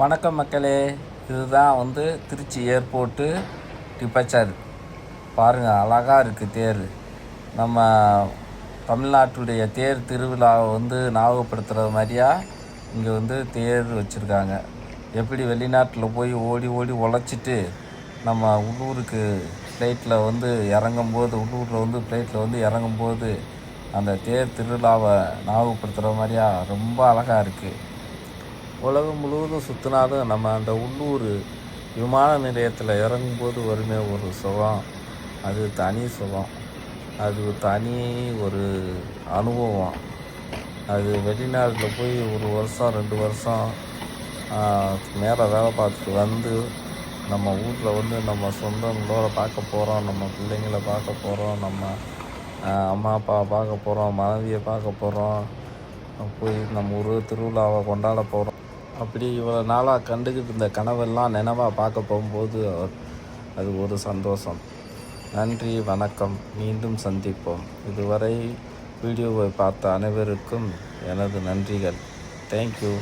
வணக்கம் மக்களே இதுதான் வந்து திருச்சி ஏர்போர்ட்டு டிப்பச்சார் பாருங்கள் அழகாக இருக்குது தேர். நம்ம தமிழ்நாட்டுடைய தேர் திருவிழாவை வந்து ஞாபகப்படுத்துகிற மாதிரியா இங்கே வந்து தேர் வச்சுருக்காங்க. எப்படி வெளிநாட்டில் போய் ஓடி ஓடி உழைச்சிட்டு நம்ம உள்ளூருக்கு ஃப்ளைட்டில் வந்து இறங்கும்போது உள்ளூரில் வந்து ஃப்ளைட்டில் வந்து இறங்கும்போது அந்த தேர் திருவிழாவை ஞாபகப்படுத்துகிற மாதிரியா ரொம்ப அழகாக இருக்குது உலகம் முழுவதும் சுற்றினாலும் நம்ம அந்த உள்ளூர் விமான நிலையத்தில் இறங்கும்போது வருமே ஒரு சுகம். அது தனி சுகம். அது தனி ஒரு அனுபவம். அது வெளிநாட்டில் போய் ஒரு வருஷம் ரெண்டு வருஷம் மேலே வேலை பார்த்துட்டு வந்து நம்ம ஊரில் வந்து நம்ம சொந்தங்களோட பார்க்க போகிறோம் நம்ம பிள்ளைங்களை பார்க்க போகிறோம் நம்ம அம்மா அப்பா பார்க்க போகிறோம் மனைவியை பார்க்க போகிறோம் போய் நம்ம ஊர் திருவிழாவை கொண்டாட போகிறோம் அப்படி இவ்வளோ நாளாக கண்டுக்கிட்டு இருந்த கனவெல்லாம் நினைவாக பார்க்க போகும்போது அது ஒரு சந்தோஷம். நன்றி வணக்கம். மீண்டும் சந்திப்போம். இதுவரை வீடியோவை பார்த்த அனைவருக்கும் எனது நன்றிகள். தேங்க்யூ